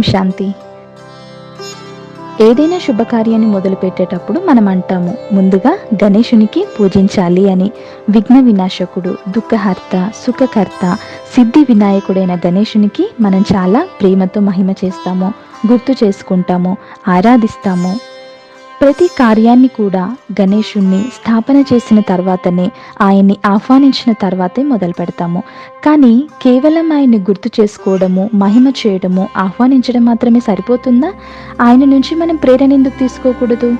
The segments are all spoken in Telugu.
ఓం శాంతి. ఏదైనా శుభకార్యాన్ని మొదలుపెట్టేటప్పుడు మనం అంటాము ముందుగా గణేశునికి పూజించాలి అని. విఘ్న వినాశకుడు దుఃఖహర్త సుఖకర్త సిద్ధి వినాయకుడైన గణేశునికి మనం చాలా ప్రేమతో మహిమ చేస్తాము గుర్తు చేసుకుంటాము ఆరాధిస్తాము. ప్రతి కార్యాన్ని కూడా గణేషుణ్ణి స్థాపన చేసిన తర్వాతనే ఆయన్ని ఆహ్వానించిన తర్వాతే మొదలు పెడతాము. కానీ కేవలం ఆయన్ని గుర్తు చేసుకోవడము మహిమ చేయడము ఆహ్వానించడం మాత్రమే సరిపోతుందా? ఆయన నుంచి మనం ప్రేరణ ఎందుకు తీసుకోకూడదు?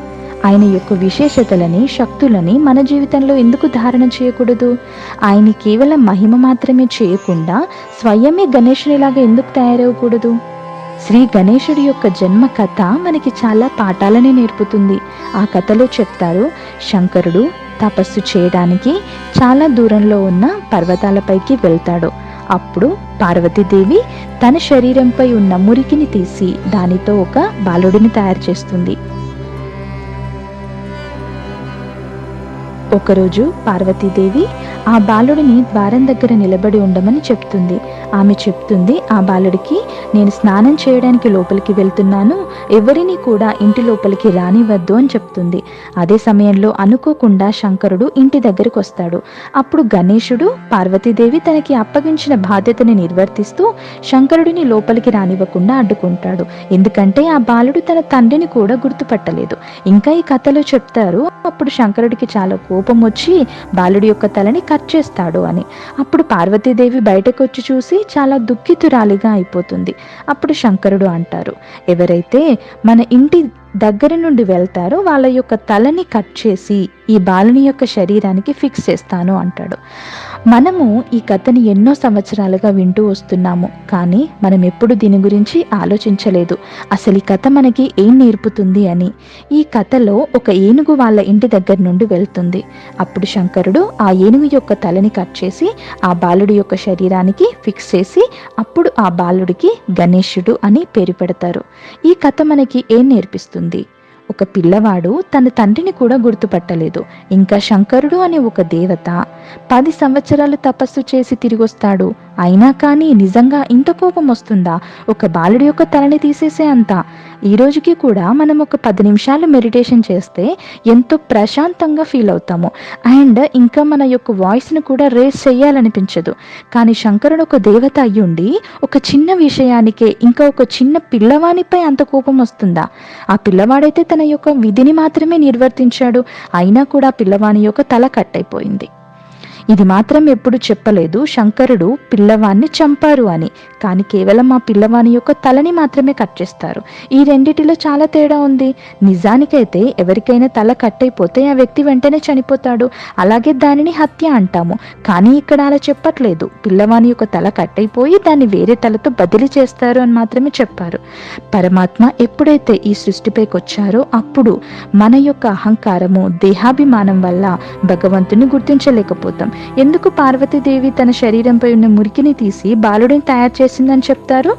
ఆయన యొక్క విశేషతలని శక్తులని మన జీవితంలో ఎందుకు ధారణ చేయకూడదు? ఆయన కేవలం మహిమ మాత్రమే చేయకుండా స్వయమే గణేషునిలాగా ఎందుకు తయారవకూడదు శ్రీ గణేశుడి యొక్క జన్మ కథ మనకి చాలా పాఠాలని నేర్పుతుంది. ఆ కథలో చెప్తారు శంకరుడు తపస్సు చేయడానికి చాలా దూరంలో ఉన్న పర్వతాలపైకి వెళ్తాడు. అప్పుడు పార్వతీదేవి తన శరీరంపై ఉన్న మురికిని తీసి దానితో ఒక బాలుడిని తయారు చేస్తుంది. ఒకరోజు పార్వతీదేవి ఆ బాలుడిని ద్వారం దగ్గర నిలబడి ఉండమని చెప్తుంది. ఆమె చెప్తుంది ఆ బాలుడికి నేను స్నానం చేయడానికి లోపలికి వెళ్తున్నాను. ఎవరిని కూడా ఇంటి లోపలికి రానివద్దు అని చెప్తుంది. అదే సమయంలో అనుకోకుండా శంకరుడు ఇంటి దగ్గరికి వస్తాడు. అప్పుడు గణేశుడు పార్వతీదేవి తనకి అప్పగించిన బాధ్యతని నిర్వర్తిస్తూ శంకరుడిని లోపలికి రానివ్వకుండా అడ్డుకుంటాడు. ఎందుకంటే ఆ బాలుడు తన తండ్రిని కూడా గుర్తుపట్టలేదు. ఇంకా ఈ కథలో చెప్తారు అప్పుడు శంకరుడికి చాలా కోపం వచ్చి బాలుడి యొక్క తలని కట్ చేస్తాడు అని. అప్పుడు పార్వతీదేవి బయటకు వచ్చి చూసి చాలా దుఃఖితురాలిగా అయిపోతుంది. అప్పుడు శంకరుడు అంటారు ఎవరైతే మన ఇంటి దగ్గర నుండి వెళ్తారో వాళ్ళ యొక్క తలని కట్ చేసి ఈ బాలుని యొక్క శరీరానికి ఫిక్స్ చేస్తాను అంటాడు. మనము ఈ కథని ఎన్నో సంవత్సరాలుగా వింటూ వస్తున్నాము కానీ మనం ఎప్పుడు దీని గురించి ఆలోచించలేదు. అసలు ఈ కథ మనకి ఏం నేర్పుతుంది అని. ఈ కథలో ఒక ఏనుగు వాళ్ళ ఇంటి దగ్గర నుండి వెళ్తుంది. అప్పుడు శంకరుడు ఆ ఏనుగు యొక్క తలని కట్ చేసి ఆ బాలుడి యొక్క శరీరానికి ఫిక్స్ చేసి అప్పుడు ఆ బాలుడికి గణేశుడు అని పేరు పెడతారు. ఈ కథ మనకి ఏం నేర్పిస్తుంది? ఒక పిల్లవాడు తన తండ్రిని కూడా గుర్తుపట్టలేదు. ఇంకా శంకరుడు అనే ఒక దేవత పది సంవత్సరాలు తపస్సు చేసి తిరిగొస్తాడు. అయినా కానీ నిజంగా ఇంత కోపం వస్తుందా? ఒక బాలుడి యొక్క తలని తీసేసే అంత. ఈ రోజుకి కూడా మనం ఒక పది నిమిషాలు మెడిటేషన్ చేస్తే ఎంతో ప్రశాంతంగా ఫీల్ అవుతాము. అండ్ ఇంకా మన యొక్క వాయిస్ను కూడా రేస్ చేయాలనిపించదు. కానీ శంకరుడు ఒక దేవత అయ్యుండి ఒక చిన్న విషయానికే ఇంకా ఒక చిన్న పిల్లవానిపై అంత కోపం వస్తుందా? ఆ పిల్లవాడైతే తన యొక్క విధిని మాత్రమే నిర్వర్తించాడు. అయినా కూడా పిల్లవాని యొక్క తల కట్టయిపోయింది ఇది మాత్రం ఎప్పుడు చెప్పలేదు. శంకరుడు పిల్లవాన్ని చంపారు అని. కానీ కేవలం ఆ పిల్లవాని యొక్క తలని మాత్రమే కట్ చేస్తారు. ఈ రెండిటిలో చాలా తేడా ఉంది. నిజానికైతే ఎవరికైనా తల కట్ అయిపోతే ఆ వ్యక్తి వెంటనే చనిపోతాడు. అలాగే దానిని హత్య అంటాము. కానీ ఇక్కడ అలా చెప్పట్లేదు. పిల్లవాని యొక్క తల కట్ అయిపోయి దాన్ని వేరే తలతో బదిలీ చేస్తారు అని మాత్రమే చెప్పారు. పరమాత్మ ఎప్పుడైతే ఈ సృష్టిపైకి వచ్చారో అప్పుడు మన యొక్క అహంకారము దేహాభిమానం వల్ల భగవంతుని గుర్తించలేకపోతాం. ఎందుకు పార్వతీదేవి తన శరీరంపై ఉన్న మురికిని తీసి బాలుడిని తయారు చేసిందని చెప్తారు?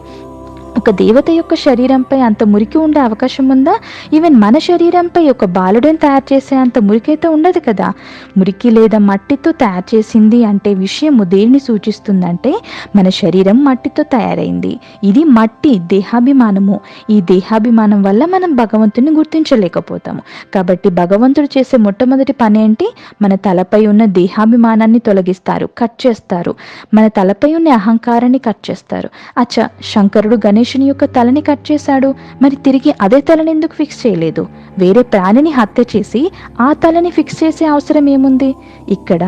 ఒక దేవత యొక్క శరీరంపై అంత మురికి ఉండే అవకాశం ఉందా? ఈవెన్ మన శరీరంపై ఒక బాలుడిని తయారు చేసే అంత మురికైతే ఉండదు కదా. మురికి లేదా మట్టితో తయారు చేసింది అంటే విషయము దేనిని సూచిస్తుందంటే మన శరీరం మట్టితో తయారైంది. ఇది మట్టి దేహాభిమానము. ఈ దేహాభిమానం వల్ల మనం భగవంతుని గుర్తించలేకపోతాము కాబట్టి భగవంతుడు చేసే మొట్టమొదటి పని ఏంటి? మన తలపై ఉన్న దేహాభిమానాన్ని తొలగిస్తారు కట్ చేస్తారు. మన తలపై ఉన్న అహంకారాన్ని కట్ చేస్తారు. అచ్చా శంకరుడు గణేష్ మనిషిని యొక్క తలని కట్ చేశాడు. మరి తిరిగి అదే తలని ఎందుకు ఫిక్స్ చేయలేదు? వేరే ప్రాణిని హత్య చేసి ఆ తలని ఫిక్స్ చేసే అవసరం ఏముంది? ఇక్కడ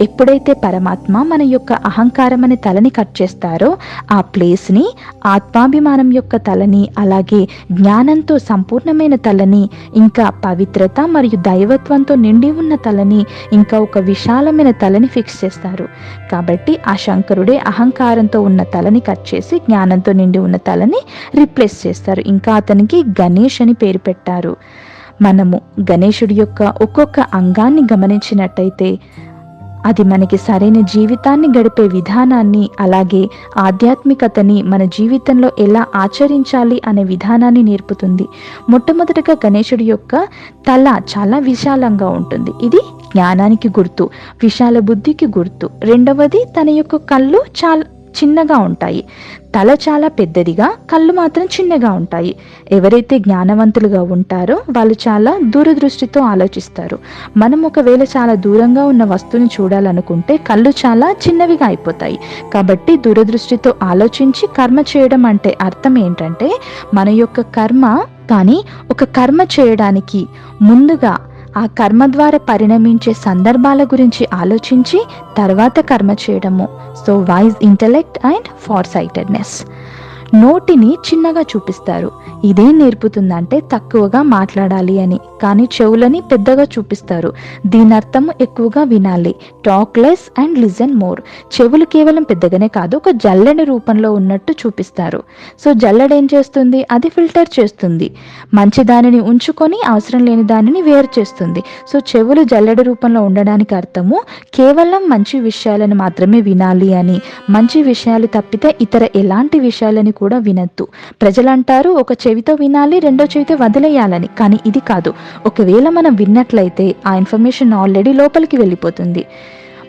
ఎప్పుడైతే పరమాత్మ మన యొక్క అహంకారం అనే తలని కట్ చేస్తారో ఆ ప్లేస్ని ఆత్మాభిమానం యొక్క తలని అలాగే జ్ఞానంతో సంపూర్ణమైన తలని ఇంకా పవిత్రత మరియు దైవత్వంతో నిండి ఉన్న తలని ఇంకా ఒక విశాలమైన తలని ఫిక్స్ చేస్తారు. కాబట్టి ఆ శంకరుడే అహంకారంతో ఉన్న తలని కట్ చేసి జ్ఞానంతో నిండి ఉన్న తలని రిప్లేస్ చేస్తారు. ఇంకా అతనికి గణేష్ అని పేరు పెట్టారు. మనము గణేశుడి యొక్క ఒక్కొక్క అంగాన్ని గమనించినట్టయితే అది మనకి సరైన జీవితాన్ని గడిపే విధానాన్ని అలాగే ఆధ్యాత్మికతని మన జీవితంలో ఎలా ఆచరించాలి అనే విధానాన్ని నేర్పుతుంది. మొట్టమొదటగా గణేశుడి యొక్క తల చాలా విశాలంగా ఉంటుంది. ఇది జ్ఞానానికి గుర్తు విశాల బుద్ధికి గుర్తు. రెండవది తన యొక్క కళ్ళు చాలా చిన్నగా ఉంటాయి. తల చాలా పెద్దదిగా కళ్ళు మాత్రం చిన్నగా ఉంటాయి. ఎవరైతే జ్ఞానవంతులుగా ఉంటారో వాళ్ళు చాలా దూరదృష్టితో ఆలోచిస్తారు. మనం ఒకవేళ చాలా దూరంగా ఉన్న వస్తువుని చూడాలనుకుంటే కళ్ళు చాలా చిన్నవిగా అయిపోతాయి. కాబట్టి దూరదృష్టితో ఆలోచించి కర్మ చేయడం అంటే అర్థం ఏంటంటే మన యొక్క కర్మ కానీ ఒక కర్మ చేయడానికి ముందుగా ఆ కర్మ ద్వారా పరిణమించే సందర్భాల గురించి ఆలోచించి తర్వాత కర్మ చేయడము. So wise intellect and farsightedness నోటిని చిన్నగా చూపిస్తారు. ఇదేం నేర్పుతుందంటే తక్కువగా మాట్లాడాలి అని. కానీ చెవులని పెద్దగా చూపిస్తారు. దీని అర్థం ఎక్కువగా వినాలి. Talk less and listen more. చెవులు కేవలం పెద్దగానే కాదు ఒక జల్లెడ రూపంలో ఉన్నట్టు చూపిస్తారు. సో జల్లెడ ఏం చేస్తుంది? అది ఫిల్టర్ చేస్తుంది. మంచి దానిని ఉంచుకొని అవసరం లేని దానిని వేరు చేస్తుంది. సో చెవులు జల్లెడ రూపంలో ఉండడానికి అర్థము కేవలం మంచి విషయాలను మాత్రమే వినాలి అని. మంచి విషయాలు తప్పితే ఇతర ఎలాంటి విషయాలని కూడా వినద్దు. ప్రజలు అంటారు ఒక చెవితో వినాలి రెండో చెవితో వదిలేయాలని. కానీ ఇది కాదు. ఒకవేళ మనం విన్నట్లయితే ఆ ఇన్ఫర్మేషన్ ఆల్రెడీ లోపలికి వెళ్ళిపోతుంది.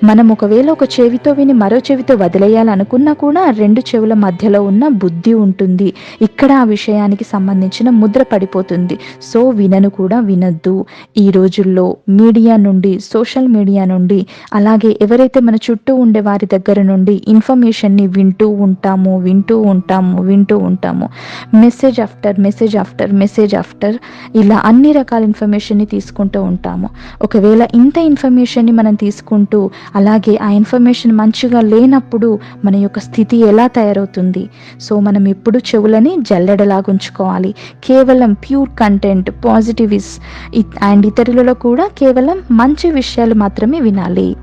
మనం ఒకవేళ ఒక చెవితో విని మరో చెవితో వదిలేయాలనుకున్నా కూడా రెండు చెవుల మధ్యలో ఉన్న బుద్ధి ఉంటుంది. ఇక్కడ ఆ విషయానికి సంబంధించిన ముద్ర పడిపోతుంది. సో వినను కూడా వినద్దు. ఈ రోజుల్లో మీడియా నుండి సోషల్ మీడియా నుండి అలాగే ఎవరైతే మన చుట్టూ ఉండే వారి దగ్గర నుండి ఇన్ఫర్మేషన్ని వింటూ ఉంటాము వింటూ ఉంటాము వింటూ ఉంటాము. Message after message after message after ఇలా అన్ని రకాల ఇన్ఫర్మేషన్ని తీసుకుంటూ ఉంటాము. ఒకవేళ ఇంత ఇన్ఫర్మేషన్ని మనం తీసుకుంటూ అలాగే ఆ ఇన్ఫర్మేషన్ మంచిగా లేనప్పుడు మన యొక్క స్థితి ఎలా తయారవుతుంది? సో మనం ఎప్పుడు చెవులని జల్లెడలాగా ఉంచుకోవాలి. కేవలం ప్యూర్ కంటెంట్ పాజిటివిస్ అండ్ ఇతరులలో కూడా కేవలం మంచి విషయాలు మాత్రమే వినాలి.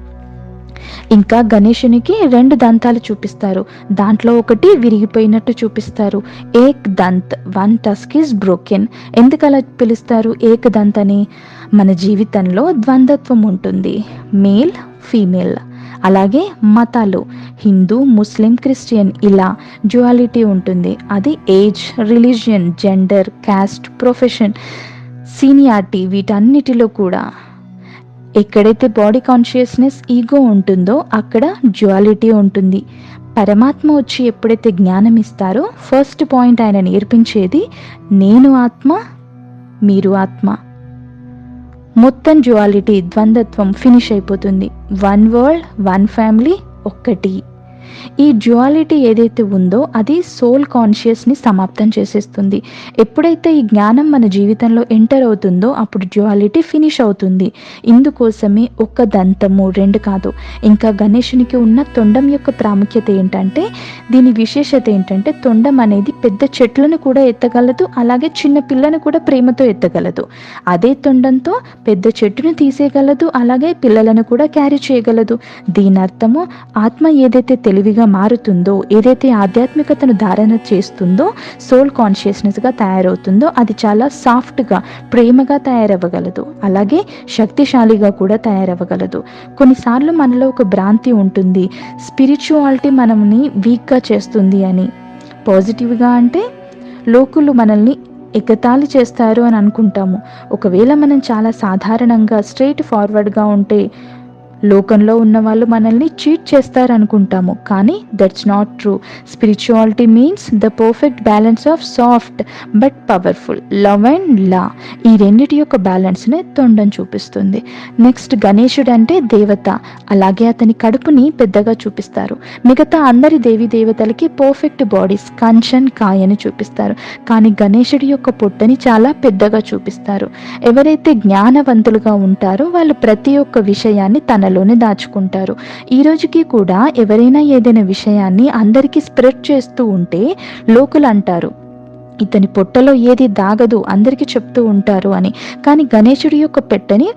ఇంకా గణేషునికి రెండు దంతాలు చూపిస్తారు. దాంట్లో ఒకటి విరిగిపోయినట్టు చూపిస్తారు. Ek Dant one tusk is broken. ఎందుకు అలా పిలుస్తారు ఏక్ దంత్ అని మన జీవితంలో ద్వంద్వత్వం ఉంటుంది. Male female. అలాగే మతాలు. హిందూ ముస్లిం క్రిస్టియన్ ఇలా డ్యువాలిటీ ఉంటుంది. అది age religion gender caste profession seniority వీటన్నిటిలో కూడా. ఎక్కడైతే బాడీ కాన్షియస్నెస్ ఈగో ఉంటుందో అక్కడ జ్యువాలిటీ ఉంటుంది. పరమాత్మ వచ్చి ఎప్పుడైతే జ్ఞానం ఇస్తారో ఫస్ట్ పాయింట్ ఆయన నేర్పించేది నేను ఆత్మ మీరు ఆత్మ. మొత్తం జ్యువాలిటీ ద్వంద్వత్వం ఫినిష్ అయిపోతుంది. వన్ వరల్డ్ వన్ ఫ్యామిలీ ఒక్కటి. ఈ డ్యువాలిటీ ఏదైతే ఉందో అది సోల్ కాన్షియస్ని సమాప్తం చేసేస్తుంది. ఎప్పుడైతే ఈ జ్ఞానం మన జీవితంలో ఎంటర్ అవుతుందో అప్పుడు డ్యువాలిటీ ఫినిష్ అవుతుంది. ఇందుకోసమే ఒక్క దంతము రెండు కాదు. ఇంకా గణేషునికి ఉన్న తొండం యొక్క ప్రాముఖ్యత ఏంటంటే దీని విశేషత ఏంటంటే తొండం అనేది పెద్ద చెట్లను కూడా ఎత్తగలదు అలాగే చిన్న పిల్లను కూడా ప్రేమతో ఎత్తగలదు. అదే తొండంతో పెద్ద చెట్టును తీసేయగలదు అలాగే పిల్లలను కూడా క్యారీ చేయగలదు. దీని అర్థము ఆత్మ ఏదైతే తెలివిగా మారుతుందో ఏదైతే ఆధ్యాత్మికతను ధారణ చేస్తుందో సోల్ కాన్షియస్నెస్గా తయారవుతుందో అది చాలా సాఫ్ట్గా ప్రేమగా తయారవ్వగలదు. అలాగే శక్తిశాలిగా కూడా తయారవ్వగలదు. కొన్నిసార్లు మనలో ఒక భ్రాంతి ఉంటుంది. స్పిరిచువాలిటీ మనల్ని వీక్గా చేస్తుంది అని. పాజిటివ్గా అంటే లోకులు మనల్ని ఎగతాళి చేస్తారు అని అనుకుంటాము. ఒకవేళ మనం చాలా సాధారణంగా స్ట్రైట్ ఫార్వర్డ్గా ఉంటే లోకంలో ఉన్న వాళ్ళు మనల్ని చీట్ చేస్తారు అనుకుంటాము కానీ that's not true spirituality means the perfect balance of soft but powerful love and law ఈ రెండిటి యొక్క బ్యాలెన్స్ని తొండం చూపిస్తుంది. నెక్స్ట్ గణేశుడు అంటే దేవత. అలాగే అతని కడుపుని పెద్దగా చూపిస్తారు. మిగతా అందరి దేవి దేవతలకి పర్ఫెక్ట్ బాడీస్ కంచన్ కాయని చూపిస్తారు. కానీ గణేశుడి యొక్క పొట్టని చాలా పెద్దగా చూపిస్తారు. ఎవరైతే జ్ఞానవంతులుగా ఉంటారో వాళ్ళు ప్రతి ఒక్క విషయాన్ని తనలో తనలోనే దాచుకుంటారు. ఈ రోజుకి కూడా ఎవరైనా ఏదైనా విషయాన్ని అందరికీ స్ప్రెడ్ చేస్తూ ఉంటే లోకులు అంటారు ఇతని పొట్టలో ఏది దాగదు అందరికీ చెప్తూ ఉంటారు అని. కానీ గణేశుడి యొక్క పెట్టని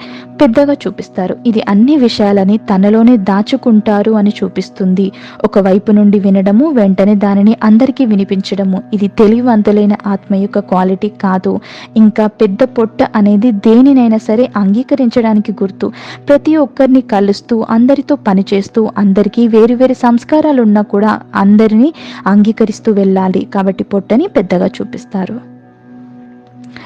పెద్దగా చూపిస్తారు. ఇది అన్ని విషయాలని తనలోనే దాచుకుంటారు అని చూపిస్తుంది. ఒకవైపు నుండి వినడము వెంటనే దానిని అందరికీ వినిపించడము. ఇది తెలివివంతులైన ఆత్మ యొక్క క్వాలిటీ కాదు. ఇంకా పెద్ద పొట్ట అనేది దేనినైనా సరే అంగీకరించడానికి గుర్తు. ప్రతి ఒక్కరిని కలుస్తూ అందరితో పనిచేస్తూ అందరికీ వేరు వేరు సంస్కారాలు ఉన్నా కూడా అందరినీ అంగీకరిస్తూ వెళ్ళాలి. కాబట్టి పొట్టని పెద్దగా చూపిస్తారు.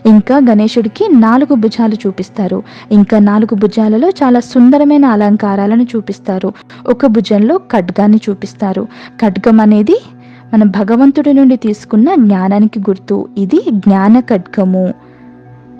ఇంకా గణేశుడికి నాలుగు భుజాలు చూపిస్తారు. ఇంకా నాలుగు భుజాలలో చాలా సుందరమైన అలంకారాలను చూపిస్తారు. ఒక భుజంలో ఖడ్గాన్ని చూపిస్తారు. ఖడ్గం అనేది మన భగవంతుడి నుండి తీసుకున్న జ్ఞానానికి గుర్తు. ఇది జ్ఞాన ఖడ్గము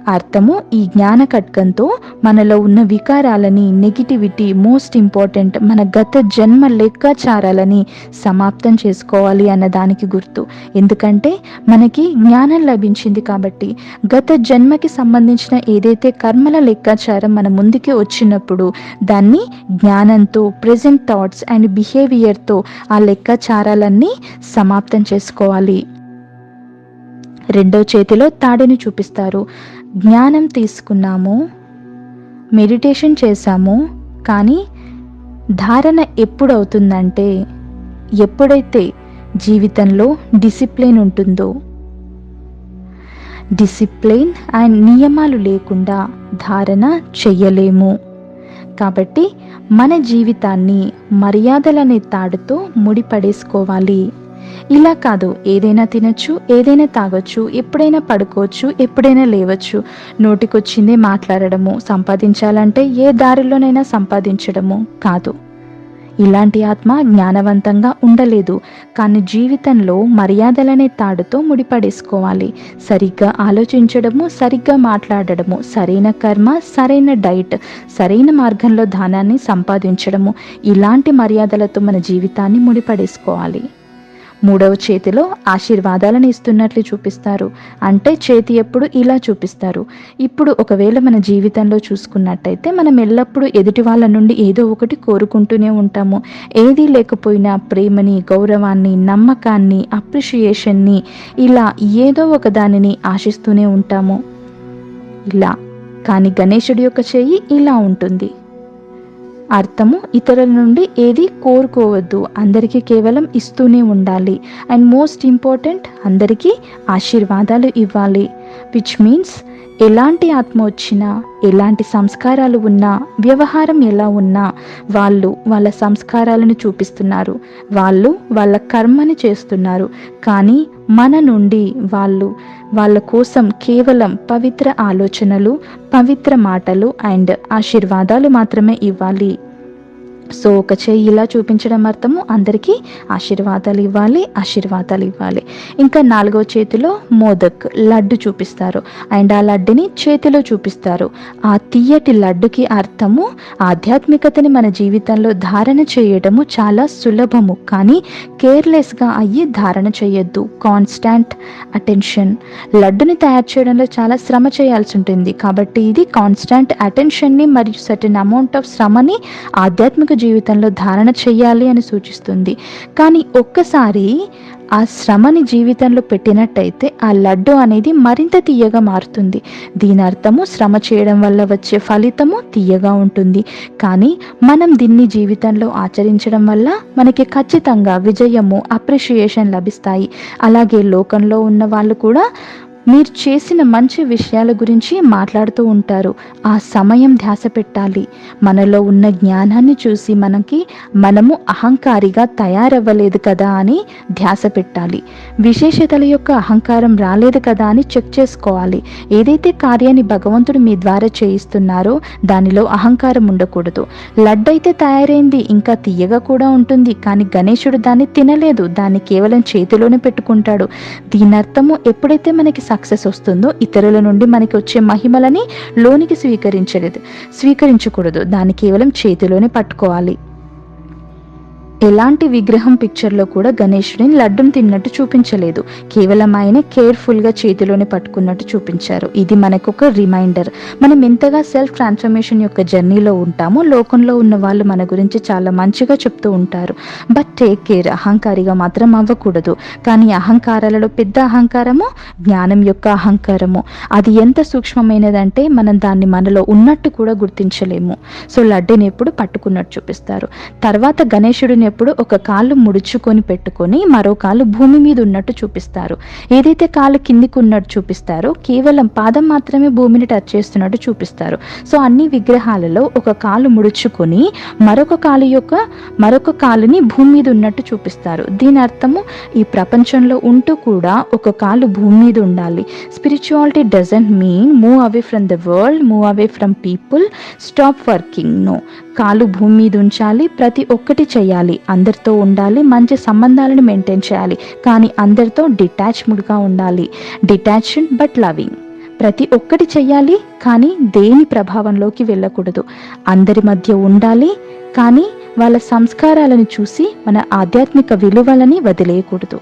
అర్థము ఈ జ్ఞాన ఖడ్గంతో మనలో ఉన్న వికారాలని నెగిటివిటీ మోస్ట్ ఇంపార్టెంట్ మన గత జన్మ లెక్కాచారాలని సమాప్తం చేసుకోవాలి అన్న దానికి గుర్తు. ఎందుకంటే మనకి జ్ఞానం లభించింది కాబట్టి గత జన్మకి సంబంధించిన ఏదైతే కర్మల లెక్కాచారం మన ముందుకి వచ్చినప్పుడు దాన్ని జ్ఞానంతో ప్రజెంట్ థాట్స్ అండ్ బిహేవియర్తో ఆ లెక్కాచారాలన్నీ సమాప్తం చేసుకోవాలి. రెండో చేతిలో తాడిని చూపిస్తారు. జ్ఞానం తీసుకున్నాము మెడిటేషన్ చేశాము కానీ ధారణ ఎప్పుడవుతుందంటే ఎప్పుడైతే జీవితంలో డిసిప్లిన్ ఉంటుందో. డిసిప్లిన్ అండ్ నియమాలు లేకుండా ధారణ చెయ్యలేము. కాబట్టి మన జీవితాన్ని మర్యాదలనే తాడుతో ముడిపడేసుకోవాలి. ఇలా కాదు ఏదైనా తినచ్చు ఏదైనా తాగొచ్చు ఎప్పుడైనా పడుకోవచ్చు ఎప్పుడైనా లేవచ్చు. నోటికొచ్చిందే మాట్లాడడము సంపాదించాలంటే ఏ దారిలోనైనా సంపాదించడము కాదు. ఇలాంటి ఆత్మ జ్ఞానవంతంగా ఉండలేదు కానీ జీవితంలో మర్యాదలనే తాడుతో ముడిపడేసుకోవాలి. సరిగ్గా ఆలోచించడము సరిగ్గా మాట్లాడడము సరైన కర్మ సరైన డైట్ సరైన మార్గంలో ధానాన్ని సంపాదించడము ఇలాంటి మర్యాదలతో మన జీవితాన్ని ముడిపడేసుకోవాలి. మూడవ చేతిలో ఆశీర్వాదాలను ఇస్తున్నట్లు చూపిస్తారు. అంటే చేతి ఎప్పుడు ఇలా చూపిస్తారు. ఇప్పుడు ఒకవేళ మన జీవితంలో చూసుకున్నట్టయితే మనం ఎల్లప్పుడూ ఎదుటి వాళ్ళ నుండి ఏదో ఒకటి కోరుకుంటూనే ఉంటాము. ఏదీ లేకపోయినా ప్రేమని గౌరవాన్ని నమ్మకాన్ని అప్రిషియేషన్ని ఇలా ఏదో ఒక దానిని ఆశిస్తూనే ఉంటాము. ఇలా. కానీ గణేశుడి యొక్క చేయి ఇలా ఉంటుంది. అర్థము ఇతరుల నుండి ఏది కోరుకోవద్దు. అందరికీ కేవలం ఇస్తూనే ఉండాలి. అండ్ మోస్ట్ ఇంపార్టెంట్ అందరికీ ఆశీర్వాదాలు ఇవ్వాలి. విచ్ మీన్స్ ఎలాంటి ఆత్మ వచ్చినా ఎలాంటి సంస్కారాలు ఉన్నా వ్యవహారం ఎలా ఉన్నా వాళ్ళు వాళ్ళ సంస్కారాలను చూపిస్తున్నారు. వాళ్ళు వాళ్ళ కర్మని చేస్తున్నారు. కానీ మన నుండి వాళ్ళు వాళ్ళ కోసం కేవలం పవిత్ర ఆలోచనలు పవిత్ర మాటలు అండ్ ఆశీర్వాదాలు మాత్రమే ఇవ్వాలి. సో ఒక చెయ్యి ఇలా చూపించడం అర్థము. అందరికీ ఆశీర్వాదాలు ఇవ్వాలి ఆశీర్వాదాలు ఇవ్వాలి. ఇంకా నాలుగో చేతిలో మోదక్ లడ్డు చూపిస్తారు. అండ్ ఆ లడ్డుని చేతిలో చూపిస్తారు. ఆ తీయటి లడ్డుకి అర్థము ఆధ్యాత్మికతని మన జీవితంలో ధారణ చేయడము చాలా సులభము. కానీ కేర్లెస్గా అయ్యి ధారణ చేయొద్దు. Constant attention. లడ్డుని తయారు చేయడంలో చాలా శ్రమ చేయాల్సి ఉంటుంది. కాబట్టి ఇది కాన్స్టాంట్ అటెన్షన్ని మరియు సర్టెన్ అమౌంట్ ఆఫ్ శ్రమని ఆధ్యాత్మిక జీవితంలో ధారణ చెయ్యాలి అని సూచిస్తుంది. కానీ ఒక్కసారి ఆ శ్రమని జీవితంలో పెట్టినట్టయితే ఆ లడ్డు అనేది మరింత తీయగా మారుతుంది. దీని అర్థము శ్రమ చేయడం వల్ల వచ్చే ఫలితము తీయగా ఉంటుంది. కానీ మనం దీన్ని జీవితంలో ఆచరించడం వల్ల మనకి ఖచ్చితంగా విజయము అప్రిషియేషన్ లభిస్తాయి. అలాగే లోకంలో ఉన్న వాళ్ళు కూడా మీరు చేసిన మంచి విషయాల గురించి మాట్లాడుతూ ఉంటారు. ఆ సమయం ధ్యాస పెట్టాలి. మనలో ఉన్న జ్ఞానాన్ని చూసి మనకి మనము అహంకారిగా తయారవ్వలేదు కదా అని ధ్యాస పెట్టాలి. విశేషతల యొక్క అహంకారం రాలేదు కదా అని చెక్ చేసుకోవాలి. ఏదైతే కార్యాన్ని భగవంతుడు మీ ద్వారా చేయిస్తున్నారో దానిలో అహంకారం ఉండకూడదు. లడ్డైతే తయారైంది ఇంకా తీయగా కూడా ఉంటుంది. కానీ గణేశుడు దాన్ని తినలేదు. దాన్ని కేవలం చేతిలోనే పెట్టుకుంటాడు. దీని అర్థము ఎప్పుడైతే మనకి సక్సెస్ వస్తుందో ఇతరుల నుండి మనకి వచ్చే మహిమలని లోనికి స్వీకరించలేదు. స్వీకరించకూడదు. దాన్ని కేవలం చేతిలోనే పట్టుకోవాలి. ఎలాంటి విగ్రహం పిక్చర్లో కూడా గణేశుడిని లడ్డును తిన్నట్టు చూపించలేదు. కేవలం ఆయన కేర్ఫుల్గా చేతిలోనే పట్టుకున్నట్టు చూపించారు. ఇది మనకు ఒక రిమైండర్. మనం ఎంతగా సెల్ఫ్ ట్రాన్స్ఫర్మేషన్ యొక్క జర్నీలో ఉంటామో లోకంలో ఉన్న వాళ్ళు మన గురించి చాలా మంచిగా చెప్తూ ఉంటారు. బట్ టేక్ కేర్ అహంకారిగా మాత్రం అవ్వకూడదు. కానీ అహంకారాలలో పెద్ద అహంకారము జ్ఞానం యొక్క అహంకారము అది ఎంత సూక్ష్మమైనదంటే మనం దాన్ని మనలో ఉన్నట్టు కూడా గుర్తించలేము. సో లడ్డుని ఎప్పుడు పట్టుకున్నట్టు చూపిస్తారు. తర్వాత గణేశుడిని వెళ్ళేటప్పుడు ఒక కాళ్ళు ముడుచుకొని పెట్టుకొని మరో కాళ్ళు భూమి మీద ఉన్నట్టు చూపిస్తారు. ఏదైతే కాలు కిందికి ఉన్నట్టు చూపిస్తారో కేవలం పాదం మాత్రమే భూమిని టచ్ చేస్తున్నట్టు చూపిస్తారు. సో అన్ని విగ్రహాలలో ఒక కాలు ముడుచుకొని మరొక కాలు యొక్క మరొక కాలుని భూమి మీద ఉన్నట్టు చూపిస్తారు. దీని అర్థము ఈ ప్రపంచంలో ఉంటూ కూడా ఒక కాలు భూమి మీద ఉండాలి. Spirituality doesn't mean move away from the world move away from people stop working no కాలు భూమి మీద ఉంచాలి ప్రతి ఒక్కటి చేయాలి. అందరితో ఉండాలి మంచి సంబంధాలను మెయింటైన్ చేయాలి. కానీ అందరితో డిటాచ్డ్గా ఉండాలి. డిటాచ్డ్ బట్ లవింగ్ ప్రతి ఒక్కటి చెయ్యాలి కానీ దేని ప్రభావంలోకి వెళ్ళకూడదు. అందరి మధ్య ఉండాలి కానీ వాళ్ళ సంస్కారాలను చూసి మన ఆధ్యాత్మిక విలువలని వదిలేయకూడదు.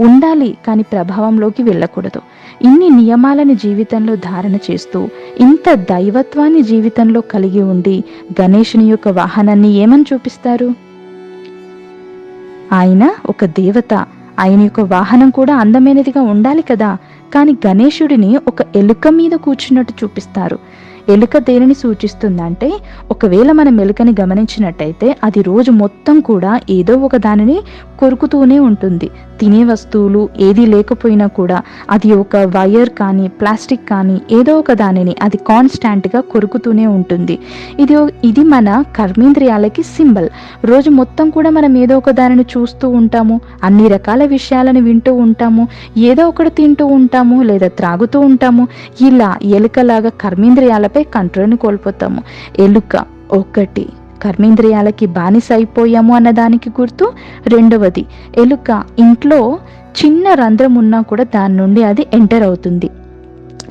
ఉండాలి కానీ ప్రభావంలోకి వెళ్ళకూడదు. ఇన్ని నియమాలను జీవితంలో ధారణ చేస్తూ ఇంత దైవత్వాన్ని జీవితంలో కలిగి ఉండి గణేషుని యొక్క వాహనాన్ని ఏమని చూపిస్తారు? ఆయన ఒక దేవత. ఆయన యొక్క వాహనం కూడా అందమైనదిగా ఉండాలి కదా. కానీ గణేశుడిని ఒక ఎలుక మీద కూర్చున్నట్టు చూపిస్తారు. ఎలుక దేనిని సూచిస్తుందంటే ఒకవేళ మనం ఎలుకని గమనించినట్టయితే అది రోజు మొత్తం కూడా ఏదో ఒక దానిని కొరుకుతూనే ఉంటుంది. తినే వస్తువులు ఏది లేకపోయినా కూడా అది ఒక వైర్ కానీ ప్లాస్టిక్ కానీ ఏదో ఒక దానిని అది కాన్స్టాంట్గా కొరుకుతూనే ఉంటుంది. ఇది ఇది మన కర్మేంద్రియాలకి సింబల్. రోజు మొత్తం కూడా మనం ఏదో ఒక దానిని చూస్తూ ఉంటాము అన్ని రకాల విషయాలను వింటూ ఉంటాము ఏదో ఒకటి తింటూ ఉంటాము లేదా త్రాగుతూ ఉంటాము. ఇలా ఎలుకలాగా కర్మేంద్రియాలపై కంట్రోల్ని కోల్పోతాము. ఎలుక ఒకటి కర్మేంద్రియాలకి బానిస అయిపోయాము అన్నదానికి గుర్తు. రెండవది ఎలుక ఇంట్లో చిన్న రంధ్రం ఉన్నా కూడా దాని నుండి అది ఎంటర్ అవుతుంది.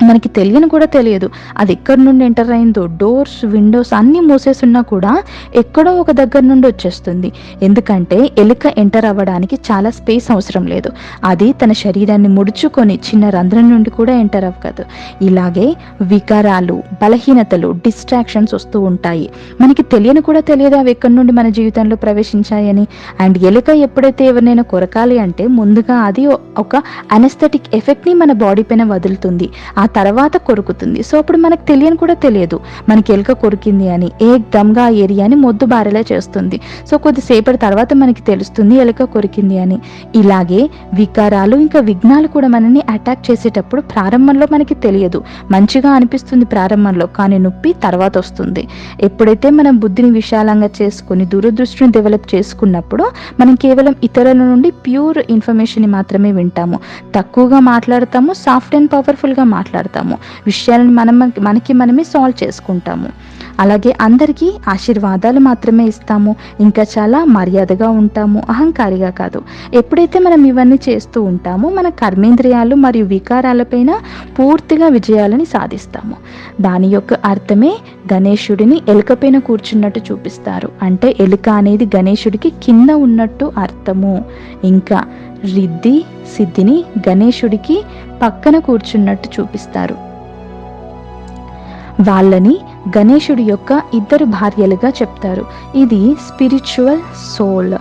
మనకి తెలియని కూడా తెలియదు. అది ఎక్కడి నుండి ఎంటర్ అయిందో డోర్స్ విండోస్ అన్నీ మూసేసున్నా కూడా ఎక్కడో ఒక దగ్గర నుండి వచ్చేస్తుంది. ఎందుకంటే ఎలుక ఎంటర్ అవ్వడానికి చాలా స్పేస్ అవసరం లేదు. అది తన శరీరాన్ని ముడుచుకొని చిన్న రంధ్రం నుండి కూడా ఎంటర్ అవ్వదు. ఇలాగే వికారాలు బలహీనతలు డిస్ట్రాక్షన్స్ వస్తూ ఉంటాయి. మనకి తెలియని కూడా తెలియదు అవి ఎక్కడి నుండి మన జీవితంలో ప్రవేశించాయని. అండ్ ఎలుక ఎప్పుడైతే ఎవరినైనా కొరకాలి అంటే ముందుగా అది ఒక అనస్థెటిక్ ఎఫెక్ట్ని మన బాడీ పైన వదులుతుంది. ఆ తర్వాత కొరుకుతుంది. సో అప్పుడు మనకు తెలియని కూడా తెలియదు. మనకి ఎలుక కొరికింది అని ఏ దమ్గా ఆ ఏరియాని మొద్దు బారేలా చేస్తుంది. సో కొద్దిసేపటి తర్వాత మనకి తెలుస్తుంది ఎలుక కొరికింది అని. ఇలాగే వికారాలు ఇంకా విఘ్నాలు కూడా మనల్ని అటాక్ చేసేటప్పుడు ప్రారంభంలో మనకి తెలియదు. మంచిగా అనిపిస్తుంది ప్రారంభంలో కానీ నొప్పి తర్వాత వస్తుంది. ఎప్పుడైతే మనం బుద్ధిని విశాలంగా చేసుకుని దూరదృష్టిని డెవలప్ చేసుకున్నప్పుడు మనం కేవలం ఇతరుల నుండి ప్యూర్ ఇన్ఫర్మేషన్ మాత్రమే వింటాము. తక్కువగా మాట్లాడతాము సాఫ్ట్ అండ్ పవర్ఫుల్గా మాట్లాడతాము. విషయాలను మనం మనకి మనమే సాల్వ్ చేసుకుంటాము. అలాగే అందరికీ ఆశీర్వాదాలు మాత్రమే ఇస్తాము. ఇంకా చాలా మర్యాదగా ఉంటాము. అహంకారిగా కాదు. ఎప్పుడైతే మనం ఇవన్నీ చేస్తూ ఉంటామో మన కర్మేంద్రియాలు మరియు వికారాలపైన పూర్తిగా విజయాలని సాధిస్తాము. దాని యొక్క అర్థమే గణేశుడిని ఎలుకపైన కూర్చున్నట్టు చూపిస్తారు. అంటే ఎలుక అనేది గణేశుడికి కింద ఉన్నట్టు అర్థము. ఇంకా రిద్ది సిద్ధిని గణేశుడికి పక్కన కూర్చున్నట్టు చూపిస్తారు. వాళ్ళని గణేశుడి యొక్క ఇద్దరు భార్యలుగా చెప్తారు. ఇది స్పిరిచువల్ సోల్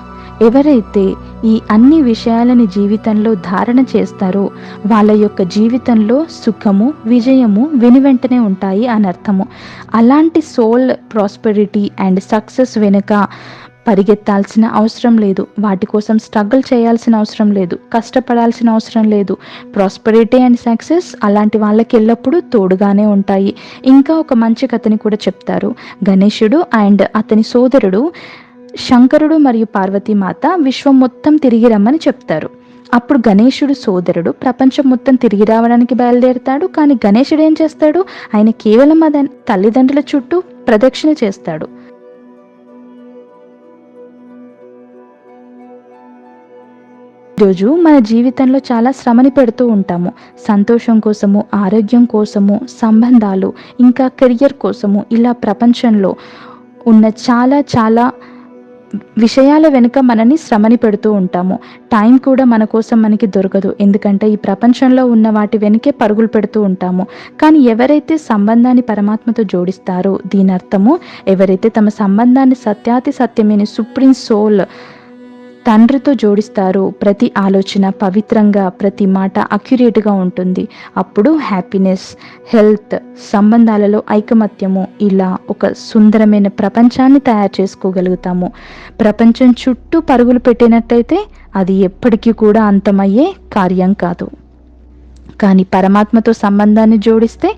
ఎవరైతే ఈ అన్ని విషయాలని జీవితంలో ధారణ చేస్తారో వాళ్ళ యొక్క జీవితంలో సుఖము విజయము వెనువెంటనే ఉంటాయి అని అర్థము. అలాంటి సోల్ ప్రాస్పెరిటీ అండ్ సక్సెస్ వెనుక పరిగెత్తాల్సిన అవసరం లేదు. వాటి కోసం స్ట్రగుల్ చేయాల్సిన అవసరం లేదు. కష్టపడాల్సిన అవసరం లేదు. ప్రాస్పరిటీ అండ్ సక్సెస్ అలాంటి వాళ్ళకి ఎల్లప్పుడూ తోడుగానే ఉంటాయి. ఇంకా ఒక మంచి కథని కూడా చెప్తారు. గణేశుడు అండ్ అతని సోదరుడు శంకరుడు మరియు పార్వతీమాత విశ్వం మొత్తం తిరిగి రమ్మని చెప్తారు. అప్పుడు గణేశుడు సోదరుడు ప్రపంచం మొత్తం తిరిగి రావడానికి బయలుదేరుతాడు. కానీ గణేశుడు ఏం చేస్తాడు? ఆయన కేవలం అతని తల్లిదండ్రుల చుట్టూ ప్రదక్షిణ చేస్తాడు. రోజు మన జీవితంలో చాలా శ్రమని పెడుతూ ఉంటాము. సంతోషం కోసము ఆరోగ్యం కోసము సంబంధాలు ఇంకా కెరియర్ కోసము ఇలా ప్రపంచంలో ఉన్న చాలా చాలా విషయాల వెనుక మనని శ్రమని పెడుతూ ఉంటాము. టైం కూడా మన కోసం మనకి దొరకదు. ఎందుకంటే ఈ ప్రపంచంలో ఉన్న వాటి వెనుకే పరుగులు పెడుతూ ఉంటాము. కానీ ఎవరైతే సంబంధాన్ని పరమాత్మతో జోడిస్తారో దీని అర్థము ఎవరైతే తమ సంబంధాన్ని సత్యాతి సత్యమైన సుప్రీం సోల్ తండ్రితో జోడిస్తారో. ప్రతి ఆలోచన పవిత్రంగా ప్రతి మాట అక్యురేట్గా ఉంటుంది. అప్పుడు హ్యాపీనెస్ హెల్త్ సంబంధాలలో ఐకమత్యము ఇలా ఒక సుందరమైన ప్రపంచాన్ని తయారు చేసుకోగలుగుతాము. ప్రపంచం చుట్టూ పరుగులు పెట్టినట్టయితే అది ఎప్పటికీ కూడా అంతమయ్యే కార్యం కాదు. కానీ పరమాత్మతో సంబంధాన్ని జోడిస్తే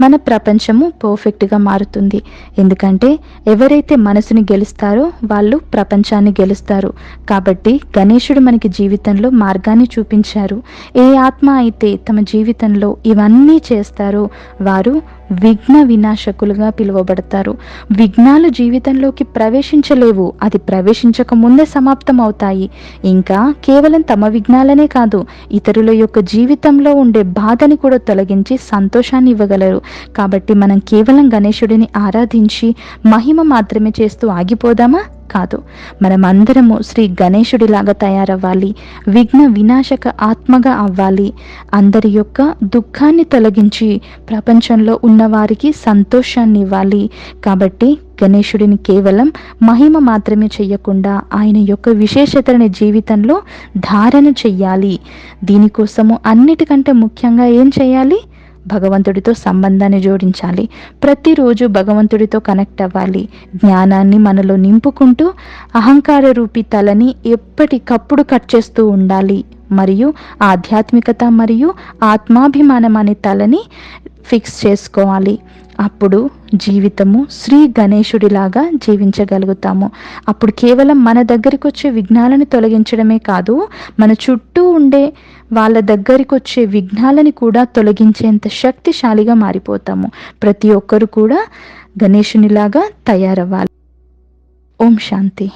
మన ప్రపంచము పర్ఫెక్ట్గా మారుతుంది. ఎందుకంటే ఎవరైతే మనసుని గెలుస్తారో వాళ్ళు ప్రపంచాన్ని గెలుస్తారు. కాబట్టి గణేశుడు మనకి జీవితంలో మార్గాన్ని చూపించారు. ఏ ఆత్మ అయితే తమ జీవితంలో ఇవన్నీ చేస్తారో వారు విఘ్న వినాశకులుగా పిలువబడతారు. విఘ్నాలు జీవితంలోకి ప్రవేశించలేవు. అది ప్రవేశించక ముందే సమాప్తం అవుతాయి ఇంకా కేవలం తమ విఘ్నాలనే కాదు ఇతరుల యొక్క జీవితంలో ఉండే బాధని కూడా తొలగించి సంతోషాన్ని ఇవ్వగలరు. కాబట్టి మనం కేవలం గణేశుడిని ఆరాధించి మహిమ మాత్రమే చేస్తూ ఆగిపోదామా? కాదు. మనమందరము శ్రీ గణేశుడిలాగా తయారవ్వాలి విఘ్న వినాశక ఆత్మగా అవ్వాలి. అందరి యొక్క దుఃఖాన్ని తొలగించి ప్రపంచంలో ఉన్నవారికి సంతోషాన్ని ఇవ్వాలి. కాబట్టి గణేశుడిని కేవలం మహిమ మాత్రమే చెయ్యకుండా ఆయన యొక్క విశేషతని జీవితంలో ధారణ చెయ్యాలి. దీనికోసము అన్నిటికంటే ముఖ్యంగా ఏం చేయాలి భగవంతుడితో సంబంధాన్ని జోడించాలి. ప్రతిరోజు భగవంతుడితో కనెక్ట్ అవ్వాలి. జ్ఞానాన్ని మనలో నింపుకుంటూ అహంకార రూపి తలని ఎప్పటికప్పుడు కట్ చేస్తూ ఉండాలి. మరియు ఆధ్యాత్మికత మరియు ఆత్మాభిమానం అనే తలని ఫిక్స్ చేసుకోవాలి. అప్పుడు జీవితము శ్రీ గణేశుడిలాగా జీవించగలుగుతాము. అప్పుడు కేవలం మన దగ్గరికి వచ్చే విఘ్నాలను తొలగించడమే కాదు మన చుట్టూ ఉండే వాళ్ళ దగ్గరికి వచ్చే విఘ్నాలని కూడా తొలగించేంత శక్తిశాలిగా మారిపోతాము. ప్రతి ఒక్కరు కూడా గణేశునిలాగా తయారవ్వాలి. ఓం శాంతి.